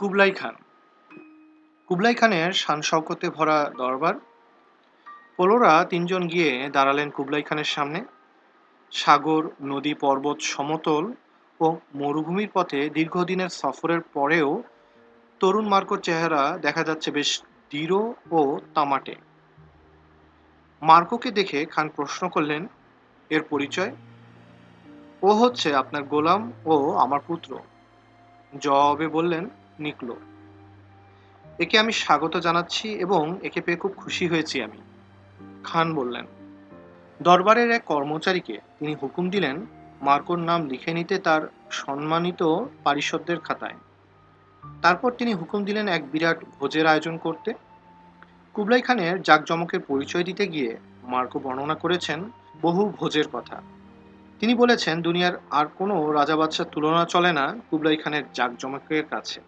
কুবলাই খান। কুবলাই খানের শান শওকতে ভরা দরবার। পোলোরা তিনজন গিয়ে দাঁড়ালেন কুবলাই খানের সামনে। সাগর, নদী, পর্বত, সমতল ও মরুভূমির পথে দীর্ঘদিনের সফরের পরেও তরুণ মার্কোর চেহারা দেখা যাচ্ছে বেশ দৃঢ় ও তামাটে। মার্কোকে দেখে খান প্রশ্ন করলেন, এর পরিচয়? ও হচ্ছে আপনার গোলাম ও আমার পুত্র। জবাবে বললেন নিকলো একে আমি স্বাগত জানাচ্ছি এবং একে পেয়ে খুব খুশি হয়েছি আমি। খান বললেন, দরবারের এক কর্মচারীকে তিনি হুকুম দিলেন মার্কোর নাম লিখে নিতে তার সম্মানিত পারিষদদের খাতায়। তারপর তিনি হুকুম দিলেন এক বিরাট ভোজের আয়োজন করতে। কুবলাই খানের জাকজমকের পরিচয় দিতে গিয়ে মার্কো বর্ণনা করেছেন বহু ভোজের কথা। তিনি বলেছেন, দুনিয়ার আর কোনো রাজা বাদশার তুলনা চলে না কুবলাই খানের জাকজমকের কাছে।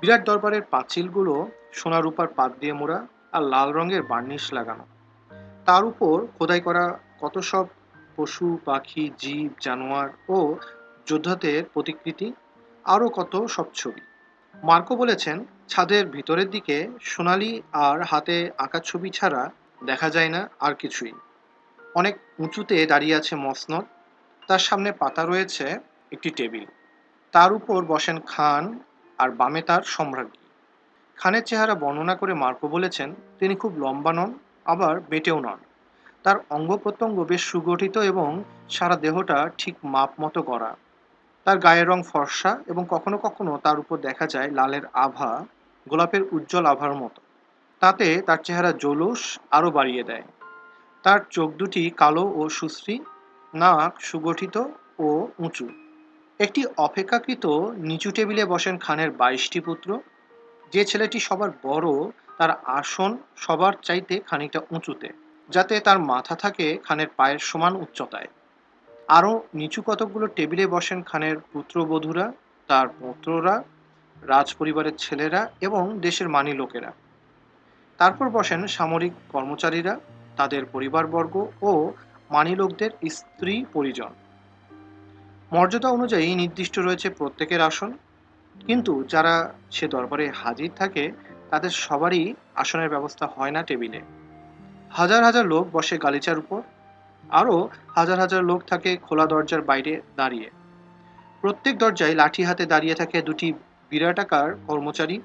বিরাট দরবারের পাঁচিলগুলো সোনা রূপার পাত দিয়ে মোড়া আর লাল রঙের বার্নিশ লাগানো। তার উপর খোদাই করা কত সব পশু, পাখি, জীব, জানোয়ার ও যোদ্ধাদের প্রতিকৃতি, আরও কত সব ছবি। মার্কো বলেছেন, ছাদের ভিতরের দিকে সোনালি আর হাতে আঁকা ছবি ছাড়া দেখা যায় না আর কিছুই। অনেক উঁচুতে দাঁড়িয়ে আছে মসনদ। তার সামনে পাতা রয়েছে একটি টেবিল। তার উপর বসেন খান আর বামে তার সম্রাজ্ঞী। খানের চেহারা বর্ণনা করে মার্কো বলেছেন, তিনি খুব লম্বা নন, আবার বেটেও নন। তার অঙ্গ প্রত্যঙ্গ বেশ সুগঠিত এবং সারা দেহটা ঠিক মাপ মতো করা তার গায়ের রং ফর্সা এবং কখনো কখনো তার উপর দেখা যায় লালের আভা, গোলাপের উজ্জ্বল আভার মতো। তাতে তার চেহারা জলুস আরও বাড়িয়ে দেয়। তার চোখ দুটি কালো ও সুশ্রী, নাক সুগঠিত ও উঁচু। একটি অপেক্ষাকৃত নিচু টেবিলে বসেন খানের বাইশটি পুত্র। যে ছেলেটি সবার বড়, তার আসন সবার চাইতে খানিকটা উঁচুতে, যাতে তার মাথা থাকে খানের পায়ের সমান উচ্চতায়। আরও নিচু কতকগুলো টেবিলে বসেন খানের পুত্রবধূরা, তার পুত্ররা রাজ পরিবারের ছেলেরা এবং দেশের মানি লোকেরা। তারপর বসেন সামরিক কর্মচারীরা, তাদের পরিবারবর্গ ও মানি লোকদের স্ত্রী পরিজন মর্যাদা অনুযায়ী নির্দিষ্ট রয়েছে প্রত্যেকের আসন। কিন্তু যারা সে দরবারে হাজির থাকে, তাদের সবারই আসনের ব্যবস্থা হয় না টেবিলে। হাজার হাজার লোক বসে গালিচার উপর। আরও হাজার হাজার লোক থাকে খোলা দরজার বাইরে দাঁড়িয়ে। প্রত্যেক দরজায় লাঠি হাতে দাঁড়িয়ে থাকে দুটি বিরাটাকার কর্মচারী।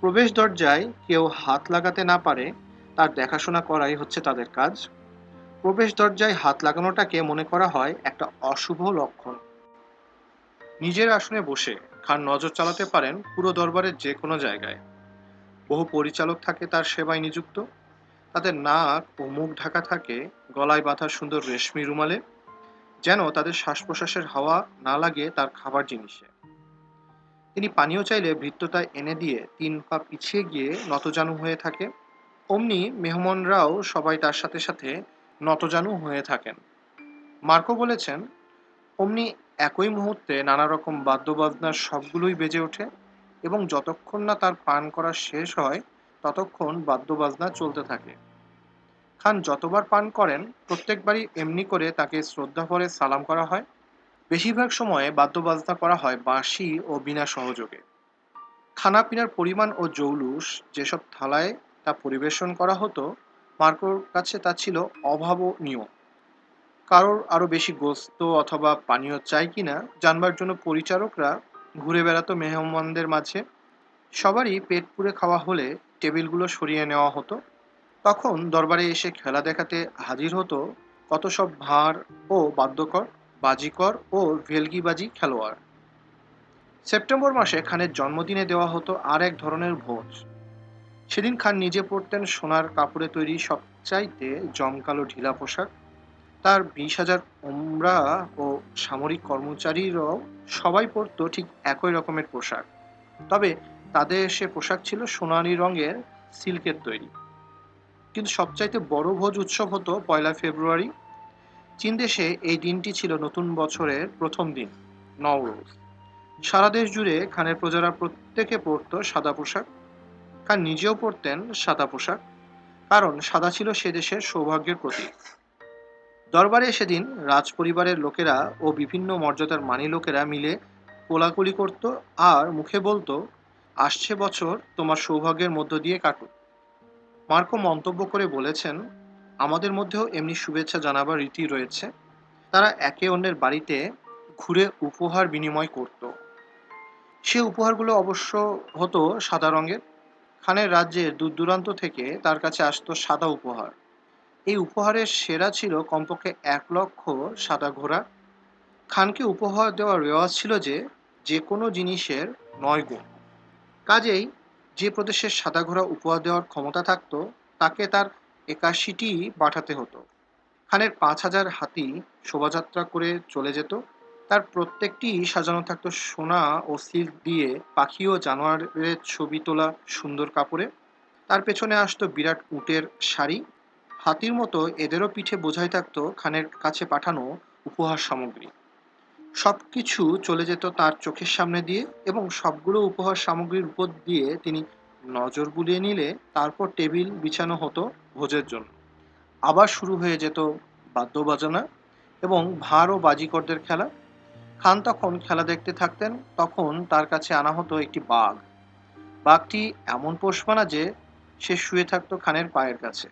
প্রবেশ দরজায় কেউ হাত লাগাতে না পারে, তার দেখাশোনা করাই হচ্ছে তাদের কাজ। প্রবেশ দরজায় হাত লাগানোটাকে মনে করা হয় একটা অশুভ লক্ষণ। নিজের আসনে বসে খান নজর চালাতে পারেন পুরো দরবারের যে কোনো জায়গায়। বহু পরিচালক থাকে তার সেবায় নিযুক্ত। তাদের নাক ও মুখ ঢাকা থাকে গলায় বাঁধা সুন্দর রেশমি রুমালে, যেন তাদের শ্বাস প্রশ্বাসের হাওয়া না লাগে তার খাবার জিনিসে। তিনি পানীয় চাইলে বৃত্ততায় এনে দিয়ে তিন পা পিছিয়ে গিয়ে নতজানু হয়ে থাকে। অমনি মেহমানরাও সবাই তার সাথে সাথে নতজানু হয়ে থাকেন। মার্কো বলেছেন, অমনি একই মুহূর্তে নানা রকম বাদ্যবাজনার সবগুলোই বেজে ওঠে এবং যতক্ষণ না তার পান করা শেষ হয়, ততক্ষণ বাদ্যবাজনা চলতে থাকে। খান যতবার পান করেন, প্রত্যেকবারই এমনি করে তাকে শ্রদ্ধা ভরে সালাম করা হয়। বেশিরভাগ সময়ে বাদ্যবাজনা করা হয় বাঁশি ও বিনা সহযোগে। খানা পিনার পরিমাণ ও জৌলুস যেসব থালায় তা পরিবেশন করা হতো, মার্কোর কাছে তা ছিল অভাবনীয়। কারোর আরও বেশি গোস্ত অথবা পানীয় চাই কিনা জানবার জন্য পরিচারকরা ঘুরে বেড়াতো মেহমানদের মাঝে। সবারই পেট পুড়ে খাওয়া হলে টেবিলগুলো সরিয়ে নেওয়া হতো। তখন দরবারে এসে খেলা দেখাতে হাজির হতো কত সব ভাঁড় ও বাদ্যকর, বাজিকর ও ভেলগিবাজি খেলোয়াড়। সেপ্টেম্বর মাসে খানের জন্মদিনে দেওয়া হতো আর এক ধরনের ভোজ। সেদিন খান নিজে পরতেন সোনার কাপড়ে তৈরি সবচাইতে জমকালো ঢিলা পোশাক। তার বিশ হাজার ওমরা ও সামরিক কর্মচারীরাও সবাই পরত ঠিক একই রকমের পোশাক। তবে তাদের সে পোশাক ছিল সোনালি রঙের সিল্কের তৈরি। কিন্তু সবচাইতে বড় ভোজ উৎসব হতো পয়লা ফেব্রুয়ারি। চীন দেশে এই দিনটি ছিল নতুন বছরের প্রথম দিন, নওরোজ। সারা দেশ জুড়ে খানের প্রজারা প্রত্যেকে পরত সাদা পোশাক। খান নিজেও পরতেন সাদা পোশাক, কারণ সাদা ছিল সে দেশের সৌভাগ্যের প্রতীক। দরবারে সেদিন রাজ পরিবারের লোকেরা ও বিভিন্ন মর্যাদার মানি লোকেরা মিলে কোলাকুলি করত আর মুখে বলতো, আসছে বছর তোমার সৌভাগ্যের মধ্য দিয়ে কাটুক। মার্কো মন্তব্য করে বলেছেন, আমাদের মধ্যেও এমনি শুভেচ্ছা জানাবার রীতি রয়েছে। তারা একে অন্যের বাড়িতে ঘুরে উপহার বিনিময় করত। সে উপহারগুলো অবশ্য হতো সাদা রঙের। খানের রাজ্যের দূর দূরান্ত থেকে তার কাছে আসতো সাদা উপহার। এই উপহারের সেরা ছিল কমপক্ষে এক লক্ষ সাদা ঘোড়া। খানকে উপহার দেওয়ার রেওয়াজ ছিল যে যে কোনো জিনিসের নয় গুণ। কাজেই যে প্রদেশের সাদা ঘোড়া উপহার দেওয়ার ক্ষমতা থাকতো, তাকে তার একাশিটি পাঠাতে হতো। খানের পাঁচ হাজার হাতি শোভাযাত্রা করে চলে যেত। তার প্রত্যেকটি সাজানো থাকতো সোনা ও সিল্ক দিয়ে পাখি ও জানোয়ারের ছবি তোলা সুন্দর কাপড়ে। তার পেছনে আসতো বিরাট উটের শাড়ি। হাতির মতো এদেরও পিঠে বোঝাই থাকতো খানের কাছে পাঠানো উপহার সামগ্রী। সব কিছু চলে যেত তার চোখের সামনে দিয়ে এবং সবগুলো উপহার সামগ্রীর উপর দিয়ে তিনি নজর বুলিয়ে নিলে তারপর টেবিল বিছানো হতো ভোজের জন্য। আবার শুরু হয়ে যেত বাদ্যবাজনা এবং ভাঁড় ও বাজিকরদের খেলা। খান তখন খেলা দেখতে থাকতেন, তখন তার কাছে আনা হতো একটি বাঘ। বাঘটি এমন পোষমানা যে সে শুয়ে থাকতো খানের পায়ের কাছে।